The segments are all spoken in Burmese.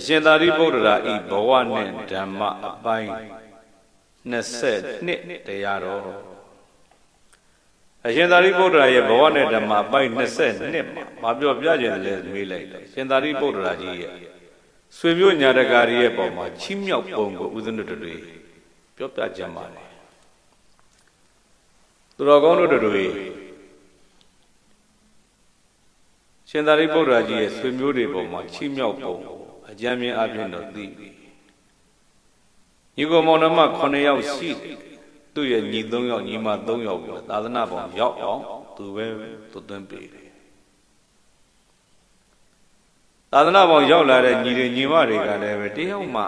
အရှင်သာရိပုတ္တရာဤဘဝနှင့်ဓမ္မအပိုင်း22တရားတော်အရှင်သာရိပုတ္တရာရဲ့ဘဝနဲ့ဓမ္မအပိုင်း22မှာမပြောပြခြင်းလည်းမေးလိုက်တယ်ရှင်သာရိပုတ္တရာကြီးရဲ့ဆွေမျိုးညာတကာရီရဲ့ပုံမှာချီးမြှောက်ပုံကိုဦးဇင်းတို့တွေပြောပြကြပါလေသူတော်ကောင်းတို့တွေရှင်သာရိပုတ္တရာကြီးရဲ့ဆွေမျိုးတွေပုံမှာချီးမြှောက်ပုံကို အကြမ်းမြင်အပြင်တော့သိပြီညီကောင်မောင်နှမ9ယောက်ရှိတယ်သူ့ရဲ့ညီ3ယောက်ညီမ3ယောက်ကိုသာသနာပေါင်းရောက်အောင်သူပဲသွတ်သွင်းပေးတယ်သာသနာပေါင်းရောက်လာတဲ့ညီတွေညီမတွေကလည်းပဲတယောက်မှ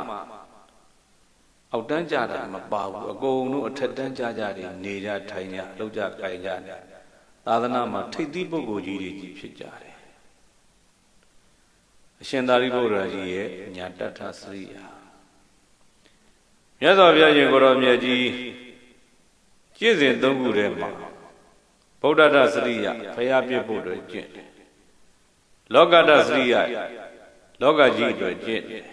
အောက်တန်းကြတာမပါဘူးအကုန်လုံးအထက်တန်းကြကြတွေနေကြထိုင်ကြလောက်ကြကြိုင်ကြတယ်သာသနာမှာထိတ်သီးပုဂ္ဂိုလ်ကြီးတွေကြီးဖြစ်ကြတယ် အရှင်သာရိပုတ္တရာကြီးရဲ့ညာတ္ထစရိယာမြတ်စွာဘုရားရှင်ကိုရောမြတ်ကြီးကျင့်စဉ်သုံးခုထဲမှာဗုဒ္ဓတ္ထစရိယာဖရာပြစ်ဖို့အတွက်ကျင့်တယ်လောကတ္ထစရိယာလောကကြီးအတွက်ကျင့်တယ်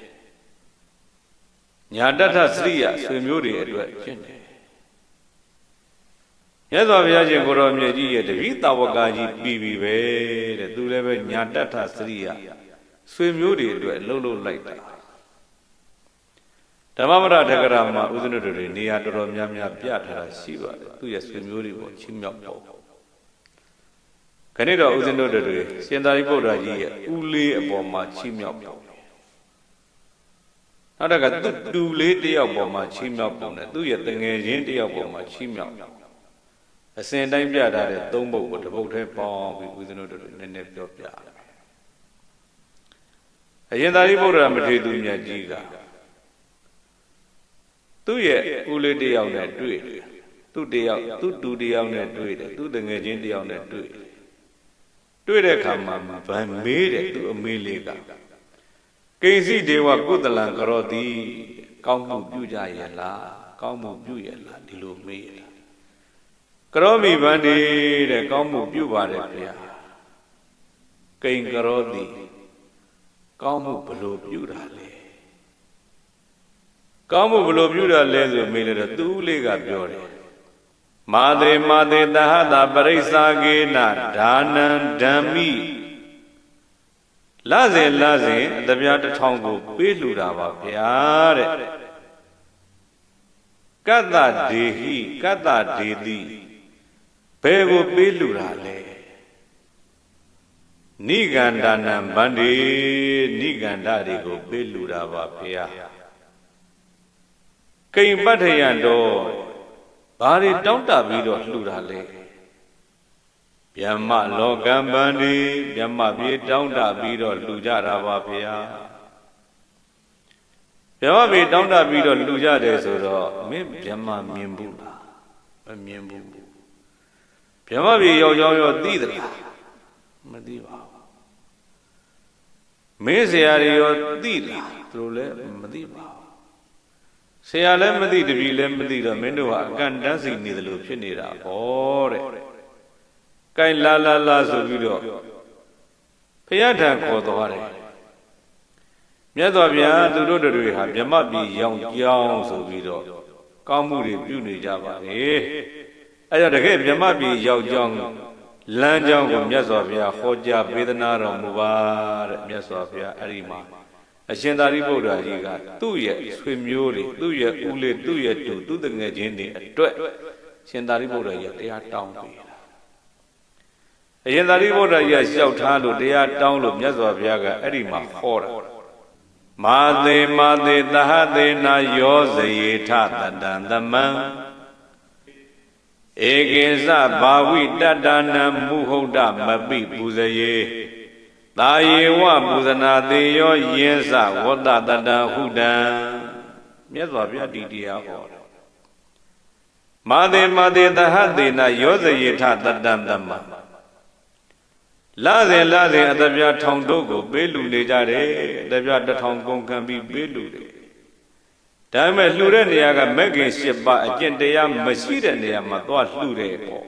ညာတ္ထစရိယာဆွေမျိုးတွေအတွက်ကျင့်တယ်မြတ်စွာဘုရားရှင်ကိုရောမြတ်ကြီးရဲ့တပိတဝကကြီးပြီးပြီပဲတဲ့သူလည်းပဲညာတ္ထစရိယာ ဆွေမျိုးတွေအတွက်လှုပ်လှုပ်လိုက်တာဓမ္မမရထကရာမှာဥဒ္ဒနတို့တွေနေရာတော်တော်များများပြထားတာရှိပါတယ်သူရဲ့ဆွေမျိုးတွေကိုချင်းမြောက်ပေါ့ခဏတော့ဥဒ္ဒနတို့တွေရှင်သာရိပုတ္တရာကြီးရဲ့ဥလေးအပေါ်မှာချင်းမြောက်ပေါ့နောက်တကသူတူလေးတယောက်ပေါ်မှာချင်းမြောက်ပုံနဲ့သူ့ရဲ့တငယ်ချင်းတယောက်ပေါ်မှာချင်းမြောက်အစဉ်တိုင်းပြထားတဲ့သုံးပုဒ်ကိုတစ်ပုဒ်ထဲပေါင်းပြီးဥဒ္ဒနတို့တွေနည်းနည်းပြောပြတယ် အရင်သာရိပုတ္တရာမထေရသူမြတ်ကြီးကသူ့ရဲ့ဦးလေးတယောက်နဲ့တွေ့တယ်သူ့တယောက်သူ့တူတယောက်နဲ့တွေ့တယ်သူ့တငယ်ချင်းတယောက်နဲ့တွေ့တယ်တွေ့တဲ့အခါမှာဗန်မေးတယ်သူ့အမေလေးကကိဉ္စီဒေဝကုသလံကရောတိကောင်းမှုပြုကြရဲ့လားကောင်းမှုပြုရဲ့လားဒီလိုမေးရကရောမိဗန္ဒီတဲ့ကောင်းမှုပြုပါတယ်ဗျာကိဉ္ကရောတိ ကောင်းမှုဘလို့ပြုတာလဲကောင်းမှုဘလို့ပြုတာလဲဆိုမေးလိုက်တော့သူ့လေးကပြောတယ်မာသေမာသေတဟတာပရိစ္ဆာကေနဒါနံဓမ္မိလစဉ်လစဉ်အတပြားတစ်ထောင်ကို ပေးလှူတာပါဗျာတဲ့ကတ္တဒေဟိကတ္တဒေတိဘယ်ကိုပေးလှူတာလဲ နိဂန္ဒနာဗန္ဒီနိဂန္ဓတွေကိုပေးလူတာပါဖေယကိမ္ပတ္ထယံတော့ဘာတွေတောင်းတပြီးတော့လှူတာလဲဗျမ္မလောကံဗန္ဒီဗျမ္မပြေတောင်းတပြီးတော့လှူကြတာပါဖေယဗျမ္မပြေတောင်းတပြီးတော့လှူကြတယ်ဆိုတော့မင်းဗျမ္မမြင်ဘူးလားမမြင်ဘူးဗျမ္မပြေရောက်ရောက်ရောသိသလား မသိပါဘူးမင်းဆရာတွေရောသိလားသူတို့လည်းမသိပါဘူးဆရာလည်းမသိတပည့်လည်းမသိတော့မင်းတို့ဟာအကန့်တန်းစီနေတယ်လို့ဖြစ်နေတာဩတဲ့ကဲလာလာလာဆိုပြီးတော့ဖရထံခေါ်သွားတယ်မြတ်စွာဘုရားသူတို့တွေဟာမြမပြည်ရောင်ကြောင်းဆိုပြီးတော့ကောင်းမှုတွေပြုနေကြပါလေအဲဒါတကယ်မြမပြည်ရောက်ကြောင်း လမ်းကြောင်းကိုမြတ်စွာဘုရားဟောကြားပေးသနာတော်မူပါတဲ့မြတ်စွာဘုရားအဲ့ဒီမှာအရှင်သာရိပုတ္တရာကြီးကသူ့ရဲ့ဆွေမျိုးတွေသူ့ရဲ့ဦးလေးသူ့ရဲ့တူသူ့တငယ်ချင်းတွေအတွက်ရှင်သာရိပုတ္တရာကြီးတရားတောင်းပေးတာအရှင်သာရိပုတ္တရာကြီးလျှောက်ထားလို့တရားတောင်းလို့မြတ်စွာဘုရားကအဲ့ဒီမှာဟောတာမာသေမာသေတဟသေနာယောဇယေထတတံသမံ ဧကေသဘာဝိတတ္တနာမုဟုတ်တမပိပူဇယေတာယေဝပူဇနာတေယောယင်းစဝတ္တတတဟုတံမြတ်စွာဘုရားဒီတရားဟောတယ်မာသေမာသေတဟသေနယောဇယေထတတံတမလာစဉ်လာစဉ်အတပြားထောင်တို့ကို ပေးလူနေကြတယ်အတပြားတစ်ထောင်ကုန်ခံပြီးပေးလူတယ် ဒါပေမဲ့လှူတဲ့နေရာကမက်ကင်၈ပါးအကျင့်တရားမရှိတဲ့နေရာမှာသွားလှူတယ်ပေါ့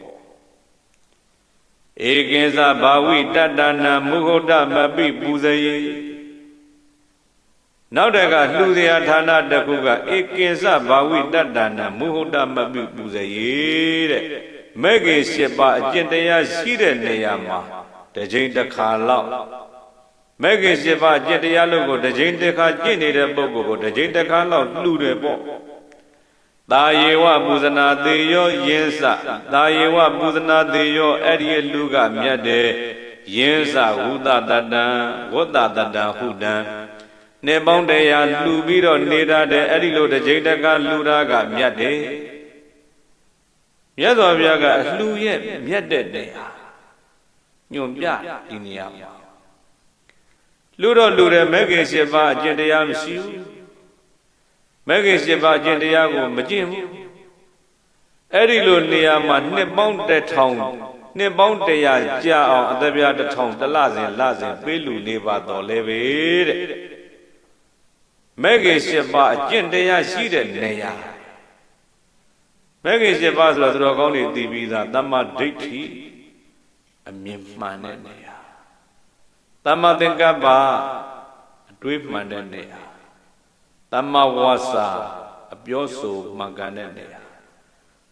ဧကင်္စဘာဝိတတ္တနာမုဟုတ်တမပိပူဇယေနောက်တကလှူစရာဌာနတစ်ခုကဧကင်္စဘာဝိတတ္တနာမုဟုတ်တမပြုပူဇေရေတဲ့မဲ့ခင်၈ပါးအကျင့်တရားရှိတဲ့နေရာမှာတစ်ချိန်တစ်ခါလောက် မဲ့ခင်၈ပါးအကျင့်တရားလို့ကိုတစ်ချိန်တစ်ခါကျင့်နေတဲ့ပုဂ္ဂိုလ်ကိုတစ်ချိန်တစ်ခါလောက်လှူတယ်ပေါ့တာယေဝပူဇနာတေယောယင်းစတာယေဝပူဇနာတေယောအဲ့ဒီလူကမြတ်တယ်ယင်းစဝုဒတတံဝတ္တတတံဟုတံနေပေါင်းတရားလှူပြီးတော့နေတတ်တယ်အဲ့ဒီလိုတစ်ချိန်တစ်ခါလှူတာကမြတ်တယ်မြတ်စွာဘုရားကအလှူရဲ့မြတ်တဲ့တရားညွန်ပြဒီနေရာမှာ လူတော့လူတယ်မဲခင်၈ပါးအကျင့်တရားမရှိဘူးမဲခင်၈ပါးအကျင့်တရားကိုမကျင့်ဘူးအဲ့ဒီလိုနေရာမှာနှစ်ပေါင်းတစ်ထောင်နှစ်ပေါင်းတရာကြာအောင်အသက်ပြားတစ်ထောင်တစ်လစဉ်လစဉ်ပေးလူနေပါတော်လဲပဲတဲ့မဲခင်၈ပါးအကျင့်တရားရှိတဲ့နေရာမဲခင်၈ပါးဆိုတော့သူတော်ကောင်းတွေသိပြီးသားတမ္မာဒိဋ္ဌိအမြင်မှန်တဲ့နေရာ တမ္မာသင်္ကပ္ပအတွေးမှန်တဲ့နေရာတမ္မာဝါစာအပြောဆိုမှန်ကန်တဲ့နေရာ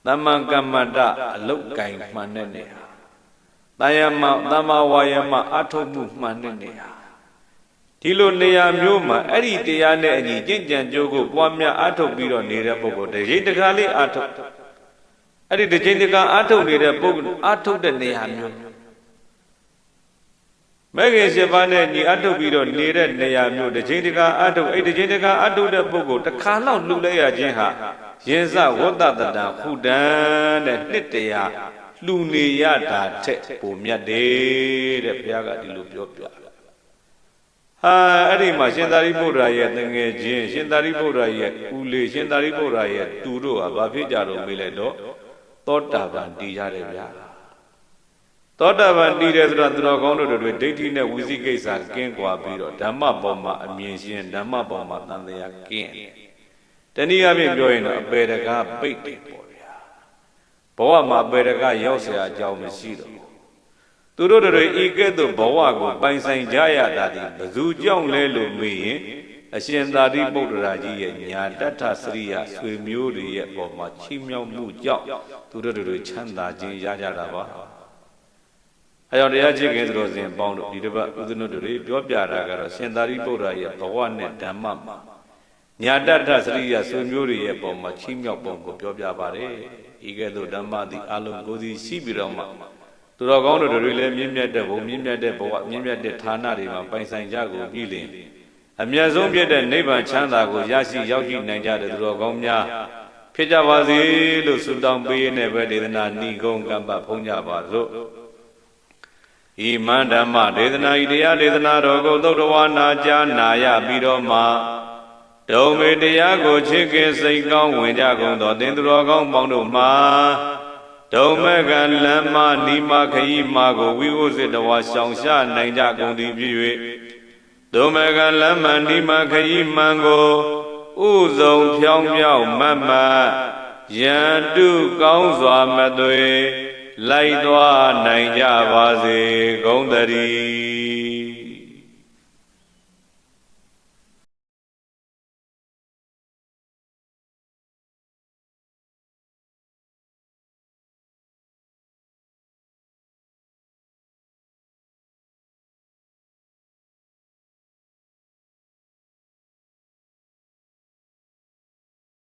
တမ္မာကမ္မတအလုတ်ကင်မှန်တဲ့နေရာတယမတမ္မာဝါယမအထုပ်မှုမှန်တဲ့နေရာဒီလိုနေရာမျိုးမှာအဲ့ဒီတရားနဲ့အညီကျင့်ကြံကြိုးကိုပွားများအထုတ်ပြီးတော့နေတဲ့ပုဂ္ဂိုလ်တည်းတခါလေးအထုတ်အဲ့ဒီတစ်ချိန်တခါအထုတ်နေတဲ့ပုဂ္ဂိုလ်အထုတ်တဲ့နေရာမျိုး မဲခင်ရှင်ပါးနဲ့ညီအထုတ်ပြီးတော့နေတဲ့နေရာမျိုးတစ်ချိန်တခါအထုတ်အဲ့ဒီတစ်ချိန်တခါအထုတ်တဲ့ပုဂ္ဂိုလ်တစ်ခါလောက်လှူလိုက်ရခြင်းဟာရင်စဝတ္တတတံခုတံတဲ့နှစ်တရာလှူနေရတာထက်ပုံမြတ်တယ်တဲ့ဘုရားကဒီလိုပြောပြတယ်ဟာအဲ့ဒီမှာရှင်သာရိပုတ္တရာရဲ့တငယ်ချင်းရှင်သာရိပုတ္တရာရဲ့ဦးလေးရှင်သာရိပုတ္တရာရဲ့တူတို့ဟာဘာဖြစ်ကြတော့မေးလိုက်တော့သောတာပန်တည်ရတယ်ဗျာ သောတာပန်တည်တယ်ဆိုတော့သူတော်ကောင်းတို့တွေဒိဋ္ဌိနဲ့ဝိသိကိစ္စကင်းကွာပြီးတော့ဓမ္မပေါ်မှာအမြင်ရှင်းဓမ္မပေါ်မှာတန်တရားကင်းတနည်းအားဖြင့်ပြောရင်တော့အပေတကားပိတ်တယ်ပေါ့ဗျာဘဝမှာအပေတကားရောက်เสียအကြောင်းမရှိတော့သူတို့တွေဤကဲ့သို့ဘဝကိုပိုင်ဆိုင်ကြရတာဒီဘသူကြောင့်လဲလို့မေးရင်အရှင်သာရိပုတ္တရာကြီးရဲ့ညာတတ္ထစရိယဆွေမျိုးတွေရဲ့ပေါ်မှာချီးမြှောက်မှုကြောင့်သူတို့တွေချမ်းသာခြင်းရကြတာပါ အဲကြောင့်တရားချစ်ခင်သတော်စဉ်ပေါင်းတို့ဒီတစ်ပတ်ဥဒ္ဒနုတွေပြောပြတာကတော့ရှင်သာရိပုတ္တရာရဲ့ဘဝနဲ့ဓမ္မမှာညာတတ္ထစရိယဆွေမျိုးတွေရဲ့ပေါ်မှာချီးမြှောက်ပုံကိုပြောပြပါတယ်ဤကဲ့သို့ဓမ္မသည်အလုံးကိုယ်စီရှိပြီးတော့မှသူတော်ကောင်းတို့တွေလည်းမြင့်မြတ်တဲ့ဘုံမြင့်မြတ်တဲ့ဘဝမြင့်မြတ်တဲ့ဌာနတွေမှာပိုင်ဆိုင်ကြကုန်ပြီလင်အမြတ်ဆုံးဖြစ်တဲ့နိဗ္ဗာန်ချမ်းသာကိုရရှိရောက်ရှိနိုင်ကြတဲ့သူတော်ကောင်းများဖြစ်ကြပါစေလို့ဆုတောင်းပေးရတဲ့ပဲဒေသနာဏိကုံကမ္ပဖုံးကြပါစို့ ဤမန္ဓမ္မဒေသနာဤတရားဒေသနာတော်ကိုသုတ္တဝါနာကြားနာရပြီးတော့မှဒုံမေတရားကိုချစ်ခင်စိတ်ကောင်းဝင်ကြကုန်သောသင်သူတော်ကောင်းပေါင်းတို့မှာဒုံမကလမ်းမနီမခရီးမာကိုဝိဝုစစ်တဝါရှောင်ရှားနိုင်ကြကုန်သည်ဖြစ်၍ဒုံမကလမ်းမနီမခရီးမှန်ကိုဥဆုံးဖြောင်းမြောက်မတ်မတ်ယန္တုကောင်းစွာမသွေ လိုက်သွားနိုင်ကြပါစေဂုံတရီ